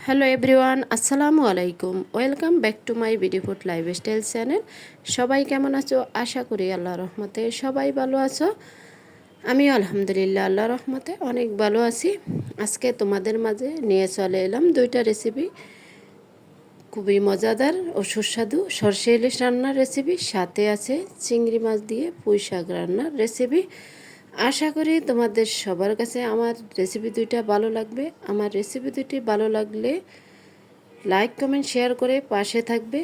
Hello everyone আসসালামু আলাইকুম welcome back to my BD food lifestyle channel সবাই কেমন আছো? আশা করি আল্লাহ রহমতে সবাই ভালো আছো। আমি আলহামদুলিল্লাহ আল্লাহ রহমতে অনেক ভালো আছি। আজকে তোমাদের মাঝে নিয়ে চলে এলাম দুইটা রেসিপি খুবই মজাদার ও সুস্বাদু সর্ষে ইলিশ রান্নার রেসিপি সাথে আছে চিংড়ি মাছ দিয়ে পুঁই শাক রান্নার রেসিপি আশা করি তোমাদের সবার কাছে আমার রেসিপি দুইটা ভালো লাগবে। আমার রেসিপি দুইটি ভালো লাগলে লাইক কমেন্ট শেয়ার করে পাশে থাকবে।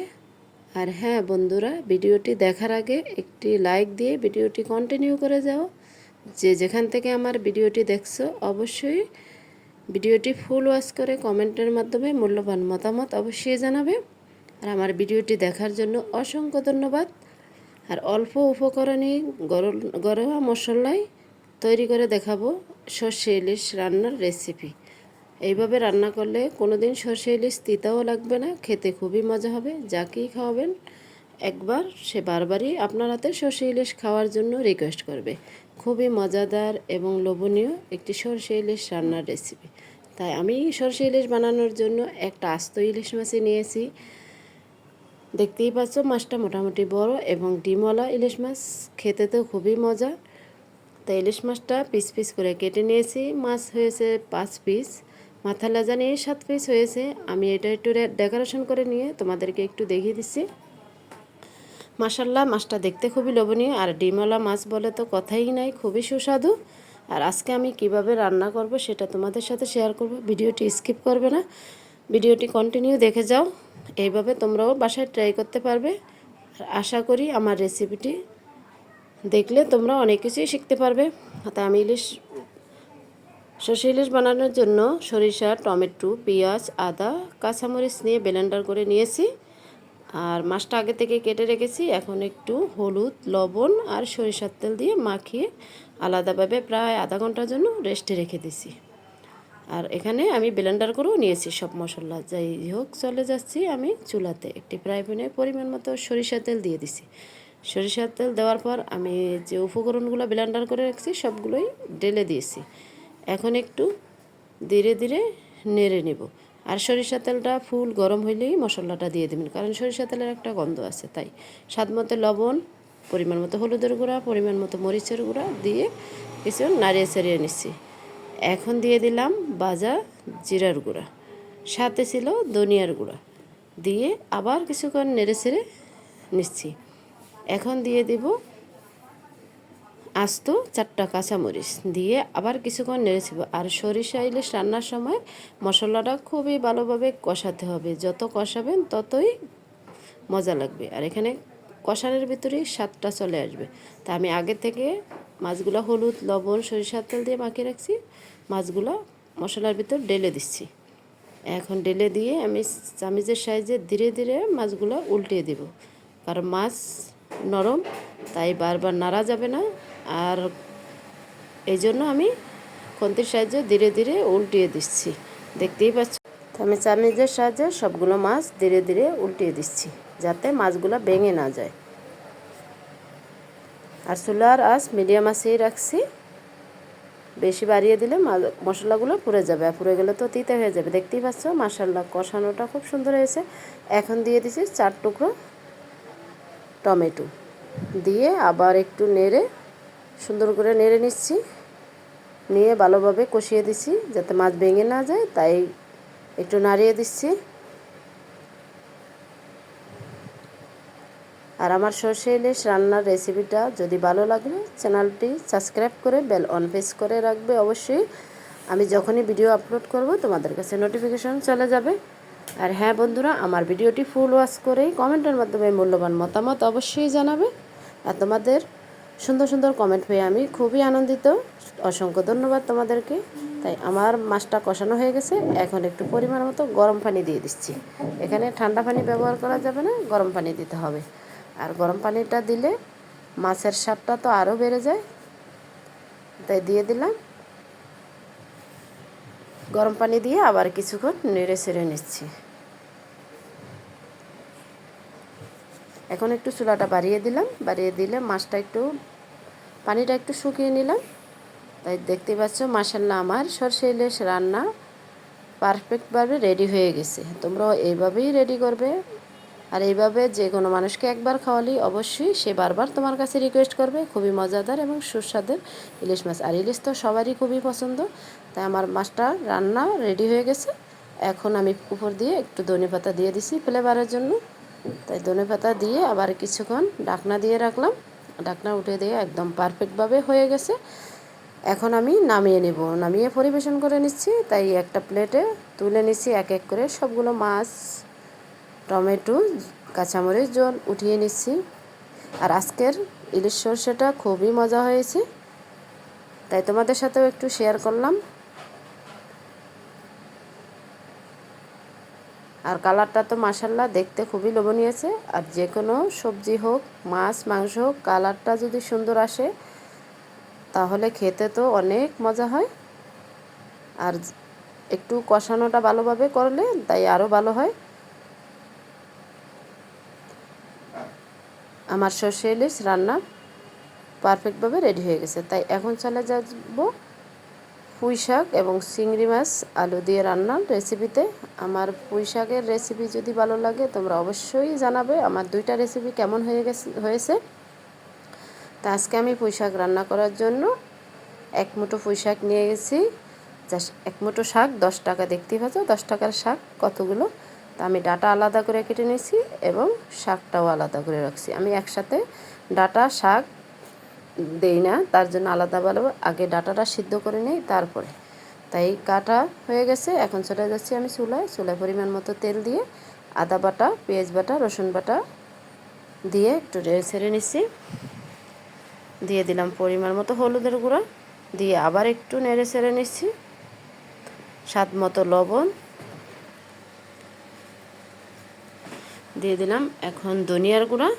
আর হ্যাঁ বন্ধুরা, ভিডিওটি দেখার আগে একটি লাইক দিয়ে ভিডিওটি কন্টিনিউ করে যাও। যে যেখান থেকে আমার ভিডিওটি দেখছ, অবশ্যই ভিডিওটি ফুল ওয়াচ করে কমেন্টের মাধ্যমে মূল্যবান মতামত অবশ্যই জানাবে। আর আমার ভিডিওটি দেখার জন্য অসংখ্য ধন্যবাদ। আর অল্প উপকরণে গরম মশলায় তৈরি করে দেখাবো সর্ষে ইলিশ রান্নার রেসিপি এইভাবে রান্না করলে কোনো দিন সর্ষে ইলিশ তিতাও লাগবে না, খেতে খুবই মজা হবে যাকেই খাওয়াবেন একবার সে বারবারই আপনার হাতে সর্ষে ইলিশ খাওয়ার জন্য রিকোয়েস্ট করবে। খুবই মজাদার এবং লোভনীয় একটি সর্ষে ইলিশ রান্নার রেসিপি তাই আমি সর্ষে ইলিশ বানানোর জন্য একটা আস্ত ইলিশ মাছই নিয়েছি। দেখতেই পাচ্ছ মাছটা মোটামুটি বড় এবং ডিমওয়ালা ইলিশ মাছ, খেতে তো খুবই মজা। তো ইলিশ মাছটা পিস পিস করে কেটে নিয়েছি। মাছ হয়েছে পাঁচ পিস। মাথা লাজা নিয়ে সাত পিস হয়েছে। আমি এটা একটু ডেকোরেশন করে নিয়ে তোমাদেরকে একটু দেখিয়ে দিচ্ছি। মাসাল্লাহ মাছটা দেখতে খুবই লোভনীয়। আর ডিমওয়ালা মাছ বলে তো কথাই নাই, খুবই সুস্বাদু। আর আজকে আমি কীভাবে রান্না করব সেটা তোমাদের সাথে শেয়ার করব। ভিডিওটি স্কিপ করবে না। ভিডিওটি কন্টিনিউ দেখে যাও। এইভাবে তোমরাও বাসায় ট্রাই করতে পারবে। আর আশা করি আমার রেসিপিটি দেখলে তোমরা অনেক কিছুই শিখতে পারবে। তা আমি ইলিশ, সর্ষে ইলিশ বানানোর জন্য সরিষা, টমেটো, পেঁয়াজ, আদা, কাঁচামরিচ নিয়ে ব্লেন্ডার করে নিয়েছি। আর মাছটা আগে থেকে কেটে রেখেছি। এখন একটু হলুদ, লবণ আর সরিষার তেল দিয়ে মাখিয়ে আলাদাভাবে প্রায় আধা ঘণ্টার জন্য রেস্টে রেখে দিছি। আর এখানে আমি ব্লেন্ডার করেও নিয়েছি সব মশলা। যাই হোক, চলে যাচ্ছি আমি চুলাতে। একটি ফ্রাই প্যানে পরিমাণ মতো সরিষার তেল দিয়ে দিছি। সরিষার তেল দেওয়ার পর আমি যে উপকরণগুলো ব্লেন্ডার করে রাখছি, সবগুলোই ঢেলে দিয়েছি। এখন একটু ধীরে ধীরে নেড়ে নেব। আর সরিষার তেলটা ফুল গরম হইলেই মশলাটা দিয়ে দেবেন, কারণ সরিষা তেলের একটা গন্ধ আছে, তাই। স্বাদ মতো লবণ, পরিমাণ মতো হলুদের গুঁড়া, পরিমাণ মতো মরিচের গুঁড়া দিয়ে কিছু নাড়িয়ে ছাড়িয়ে নিচ্ছি। এখন দিয়ে দিলাম বাজা জিরার গুঁড়া, সাথে ছিল ধনিয়ার গুঁড়া, দিয়ে আবার কিছুক্ষণ নেড়ে ছেড়ে নিচ্ছি। এখন দিয়ে দিব আস্ত চারটা কাঁচামরিচ। দিয়ে আবার কিছুক্ষণ নেড়েছিব আর সরিষা ইলিশ রান্নার সময় মশলাটা খুবই ভালোভাবে কষাতে হবে। যত কষাবেন ততই মজা লাগবে। আর এখানে কষানোর ভিতরেই স্বাদটা চলে আসবে। তা আমি আগে থেকে মাছগুলো হলুদ, লবণ, সরিষার তেল দিয়ে মাখিয়ে রাখছি। মাছগুলো মশলার ভিতর ডেলে দিচ্ছি। এখন ডেলে দিয়ে আমি চামিজের সাইজে ধীরে ধীরে মাছগুলো উল্টিয়ে দিব। কারণ মাছ নরম, তাই বারবার নাড়া যাবে না। আর এই জন্য আমি খন্তির সাহায্যে ধীরে ধীরে উল্টিয়ে দিচ্ছি। দেখতেই পাচ্ছ? আমি চামিজের সাহায্যে সবগুলো মাছ ধীরে ধীরে উল্টিয়ে দিচ্ছি, যাতে মাছগুলো ভেঙে না যায়। আর চুলার আঁচ মিডিয়াম আঁচেই রাখছি। বেশি বাড়িয়ে দিলে মশলাগুলো পুড়ে যাবে, আর পুড়ে গেলে তো তিতে হয়ে যাবে। দেখতেই পাচ্ছ মাসাল্লা কষানোটা খুব সুন্দর হয়েছে। এখন দিয়ে দিচ্ছি চার টুকরো টমেটো দিয়ে আবার একটু নেড়ে, সুন্দর করে নেড়ে নিচ্ছি। নিয়ে ভালোভাবে কষিয়ে দিচ্ছি যাতে মাছ ভেঙে না যায়, তাই একটু নাড়িয়ে দিচ্ছি। আর আমার সর্ষে ইলিশ রান্নার রেসিপিটা যদি ভালো লাগলে চ্যানেলটি সাবস্ক্রাইব করে বেল অন প্রেস করে রাখবে অবশ্যই। আমি যখনই ভিডিও আপলোড করব, তোমাদের কাছে নোটিফিকেশন চলে যাবে। আর হ্যাঁ বন্ধুরা, আমার ভিডিওটি ফুল ওয়াচ করেই কমেন্টের মাধ্যমে মূল্যবান মতামত অবশ্যই জানাবে। আর তোমাদের সুন্দর সুন্দর কমেন্ট পেয়ে আমি খুবই আনন্দিত। অসংখ্য ধন্যবাদ তোমাদেরকে। তাই আমার মাছটা কষানো হয়ে গেছে। এখন একটু পরিমাণ মতো গরম পানি দিয়ে দিচ্ছি। এখানে ঠান্ডা পানি ব্যবহার করা যাবে না, গরম পানি দিতে হবে। আর গরম পানিটা দিলে মাছের স্বাদটা তো আরও বেড়ে যায়। তাই দিয়ে দিলাম। গরম পানি দিয়ে আবার কিছুক্ষণ নেড়ে ছেড়ে নিচ্ছি। এখন একটু চুলাটা বাড়িয়ে দিলাম। বাড়িয়ে দিলে মাছটা একটু, পানিটা একটু শুকিয়ে নিলাম। তাই দেখতে পাচ্ছ মাসাল্লাহ আমার সরষে ইলিশ রান্না পারফেক্টভাবে রেডি হয়ে গেছে। তোমরাও এইভাবেই রেডি করবে। আর এইভাবে যে কোনো মানুষকে একবার খাওয়ালেই অবশ্যই সে বারবার তোমার কাছে রিকোয়েস্ট করবে, খুবই মজাদার এবং সুস্বাদের ইলিশ মাছ। আর ইলিশ তো সবারই খুবই পছন্দ, তাই আমার মাছটা রান্না রেডি হয়ে গেছে। এখন আমি উপর দিয়ে একটু ধনে পাতা দিয়ে দিছি ফ্লেভারের জন্য। তাই ধনে পাতা দিয়ে আবার কিছুক্ষণ ডাকনা দিয়ে রাখলাম। ডাকনা উঠে দিয়ে একদম পারফেক্টভাবে হয়ে গেছে। এখন আমি নামিয়ে নেব। নামিয়ে পরিবেশন করে নিচ্ছি, তাই একটা প্লেটে তুলে নিচ্ছি এক এক করে সবগুলো মাছ। টমেটো, কাঁচামরিচ, জল উঠিয়ে নিচ্ছি। আর আজকের ইলিশ সর্ষেটা খুবই মজা হয়েছে। তাই তোমাদের সাথেও একটু শেয়ার করলাম। আর কালারটা তো মাসাল্লাহ দেখতে খুবই লোভনীয় আছে। আর যে কোনো সবজি হোক, মাছ, মাংস হোক, কালারটা যদি সুন্দর আসে, তাহলে খেতে তো অনেক মজা হয়। আর একটু কষানোটা ভালোভাবে করলে তাই আরও ভালো হয়। আমার সর্ষে ইলিশ রান্না পারফেক্টভাবে রেডি হয়ে গেছে। তাই এখন চলে যাব পুঁই শাক এবং চিংড়ি মাছ আলু দিয়ে রান্নার রেসিপিতে আমার পুঁই শাকের রেসিপি যদি ভালো লাগে তোমরা অবশ্যই জানাবে আমার দুইটা রেসিপি কেমন হয়ে গেছে, হয়েছে। তা আজকে আমি পুঁই শাক রান্না করার জন্য এক মুঠো পুঁই শাক নিয়ে গেছি। জাস্ট এক মুঠো শাক, দশ টাকা দেখতেই পাচ্ছ, দশ টাকার শাক, কতগুলো? তা আমি ডাটা আলাদা করে কেটে নিয়েছি এবং শাকটাও আলাদা করে রাখছি। আমি একসাথে ডাটা, শাক দেই না, তার জন্য আলাদা ভালো আগে ডাটাটা সিদ্ধ করে নিই, তারপরে। তাই কাটা হয়ে গেছে, এখন চলে যাচ্ছি আমি চুলায়। চুলায় পরিমাণ মতো তেল দিয়ে আদা বাটা, পেঁয়াজ বাটা, রসুন বাটা দিয়ে একটু ছেড়ে নিচ্ছি। দিয়ে দিলাম পরিমাণ মতো হলুদের গুঁড়া, দিয়ে আবার একটু নেড়ে ছেড়ে নিচ্ছি। স্বাদ মতো লবণ দিয়ে দিলাম। এখন ধনিয়ার গুঁড়া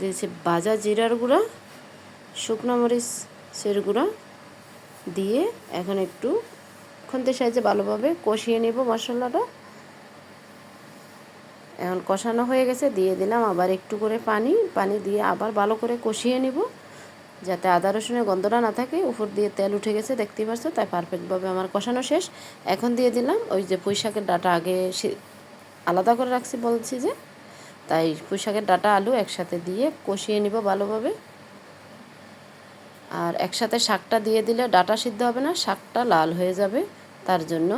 দিয়েছি বাজা জিরার গুঁড়া, শুকনো মরিচের গুঁড়া দিয়ে এখন একটু খুন্তির সাহায্যে ভালোভাবে কষিয়ে নেব মশলাটা। এখন কষানো হয়ে গেছে, দিয়ে দিলাম আবার একটু করে পানি। পানি দিয়ে আবার ভালো করে কষিয়ে নেব যাতে আদা, রসুনের গন্ধটা না থাকে। উপর দিয়ে তেল উঠে গেছে, দেখতেই পাচ্ছ তাই পারফেক্টভাবে আমার কষানো শেষ। এখন দিয়ে দিলাম ওই যে পুঁই শাকের ডাটা, আগে আলাদা করে রাখছি বলছি যে, তাই পুঁই শাকের ডাটা, আলু একসাথে দিয়ে কষিয়ে নিব ভালোভাবে। আর একসাথে শাকটা দিয়ে দিলে ডাটা সিদ্ধ হবে না, শাকটা লাল হয়ে যাবে তার জন্য।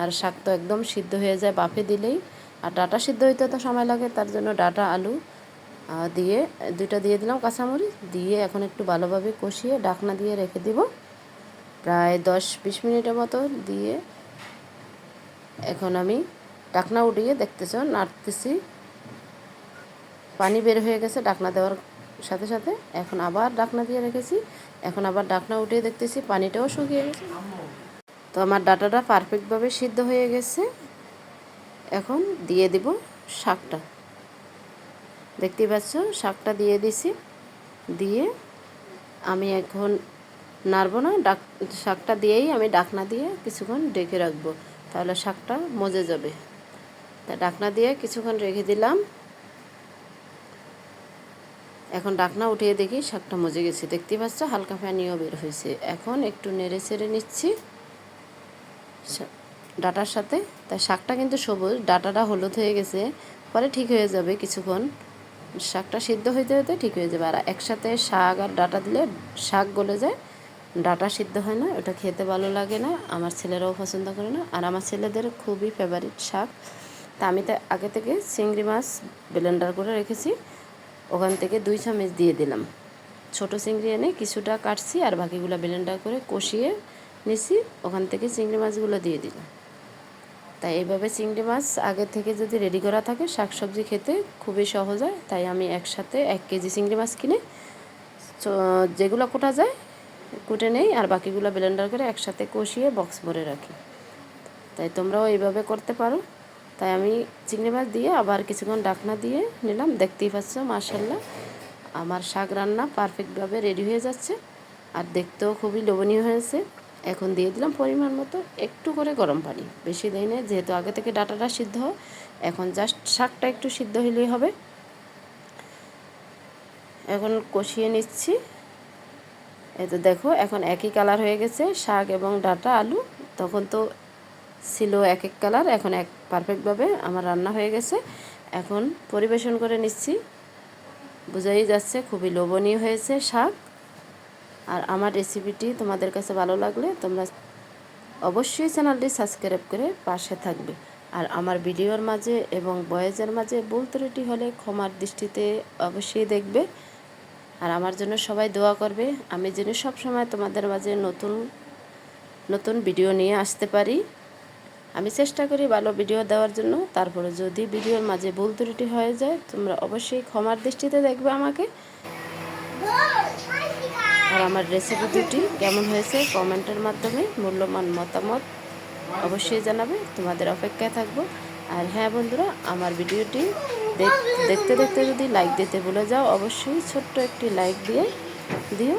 আর শাক তো একদম সিদ্ধ হয়ে যায় বাফে দিলেই। আর ডাটা সিদ্ধ হইতে তো সময় লাগে, তার জন্য ডাটা, আলু দিয়ে দুইটা দিয়ে দিলাম কাঁচামরিচ, দিয়ে এখন একটু ভালোভাবে কষিয়ে ডাকনা দিয়ে রেখে দিব। প্রায় দশ বিশ মিনিটের মতো দিয়ে এখন আমি ডাকনা উঠিয়ে দেখতেছ, নাড়তেছি। পানি বের হয়ে গেছে ডাকনা দেওয়ার সাথে সাথে। এখন আবার ডাকনা দিয়ে রেখেছি। এখন আবার ডাকনা উঠিয়ে দেখতেছি পানিটাও শুকিয়ে গেছে। তো আমার ডাটাটা পারফেক্টভাবে সিদ্ধ হয়ে গেছে। এখন দিয়ে দিব শাকটা। দেখতেই পাচ্ছ, শাকটা দিয়ে দিছি। দিয়ে আমি এখন নাড়বো না, ডাক, শাকটা দিয়েই আমি ডাকনা দিয়ে কিছুক্ষণ ডেকে রাখব। তাহলে শাকটা মজে যাবে। তা ডাকনা দিয়ে কিছুক্ষণ রেখে দিলাম। এখন ডাকনা উঠিয়ে দেখি শাকটা মজে গেছে। দেখতেই পাচ্ছ, হালকা পানিও বের হয়েছে। এখন একটু নেড়ে ছেড়ে নিচ্ছি ডাটার সাথে। তাই শাকটা কিন্তু সবুজ, ডাটাটা হলুদ হয়ে গেছে। পরে ঠিক হয়ে যাবে কিছুক্ষণ। শাকটা সিদ্ধ হইতে হইতে ঠিক হয়ে যাবে। আর একসাথে শাক আর ডাটা দিলে শাক গলে যায়। ডাটা সিদ্ধ হয় না, ওটা খেতে ভালো লাগে না। আমার ছেলেরাও পছন্দ করে না। আর আমার ছেলেদের খুবই ফেভারিট শাক। তা আমি তো আগে থেকে চিংড়ি মাছ ব্লেন্ডার করে রেখেছি। ওখান থেকে দুই চামচ দিয়ে দিলাম। ছোটো চিংড়ি এনে কিছুটা কাটছি আর বাকিগুলো ব্লেন্ডার করে কষিয়ে নিছি। ওখান থেকে চিংড়ি মাছগুলো দিয়ে দিলাম। তাই এইভাবে চিংড়ি মাছ আগে থেকে যদি রেডি করা থাকে, শাকসবজি খেতে খুবই সহজ হয়। তাই আমি একসাথে এক কেজি চিংড়ি মাছ কিনে যেগুলো কোটা যায়, কুটে নেই আর বাকিগুলো ব্লেন্ডার করে একসাথে কষিয়ে বক্স ভরে রাখি। তাই তোমরাও এইভাবে করতে পারো। তাই আমি চিংড়ি মাছ দিয়ে আবার কিছুক্ষণ ডাকনা দিয়ে নিলাম। দেখতেই পাচ্ছ মার্শাল্লাহ আমার শাক রান্না পারফেক্টভাবে রেডি হয়ে যাচ্ছে আর দেখতেও খুবই লোভনীয় হয়েছে। এখন দিয়ে দিলাম পরিমাণ মতো একটু করে গরম পানি, বেশি দেয় না যেহেতু আগে থেকে ডাটাটা সিদ্ধ, এখন জাস্ট শাকটা একটু সিদ্ধ হলেই হবে। এখন কষিয়ে নিচ্ছি। এই তো দেখো, এখন একই কালার হয়ে গেছে, শাক এবং ডাটা, আলু, তখন তো ছিল এক এক কালার, এখন এক পারফেক্টভাবে আমার রান্না হয়ে গেছে। এখন পরিবেশন করে নিচ্ছি। বোঝাই যাচ্ছে খুবই লোভনীয় হয়েছে শাক। আর আমার রেসিপিটি তোমাদের কাছে ভালো লাগলে তোমরা অবশ্যই চ্যানেলটি সাবস্ক্রাইব করে পাশে থাকবে। আর আমার ভিডিওর মাঝে এবং বয়েজের মাঝে ভুল ত্রুটি হলে ক্ষমার দৃষ্টিতে অবশ্যই দেখবে। আর আমার জন্য সবাই দোয়া করবে। আমি যেন সবসময় তোমাদের মাঝে নতুন নতুন ভিডিও নিয়ে আসতে পারি। আমি চেষ্টা করি ভালো ভিডিও দেওয়ার জন্য। তারপরে যদি ভিডিওর মাঝে ভুল ত্রুটি হয়ে যায়, তোমরা অবশ্যই ক্ষমার দৃষ্টিতে দেখবে আমাকে। আর আমার রেসিপি দুটি কেমন হয়েছে কমেন্টের মাধ্যমে মূল্যবান মতামত অবশ্যই জানাবে। তোমাদের অপেক্ষায় থাকব। আর হ্যাঁ বন্ধুরা, আমার ভিডিওটি দেখতে দেখতে যদি লাইক দিতে ভুলে যাও, অবশ্যই ছোট্ট একটি লাইক দিয়ে দিও।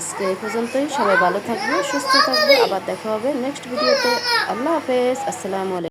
আজকে এই পর্যন্তই। সবাই ভালো থাকবে সুস্থ থাকবে আবার দেখা হবে নেক্সট ভিডিওতে। আল্লাহ হাফেজ। আসসালামু আলাইকুম।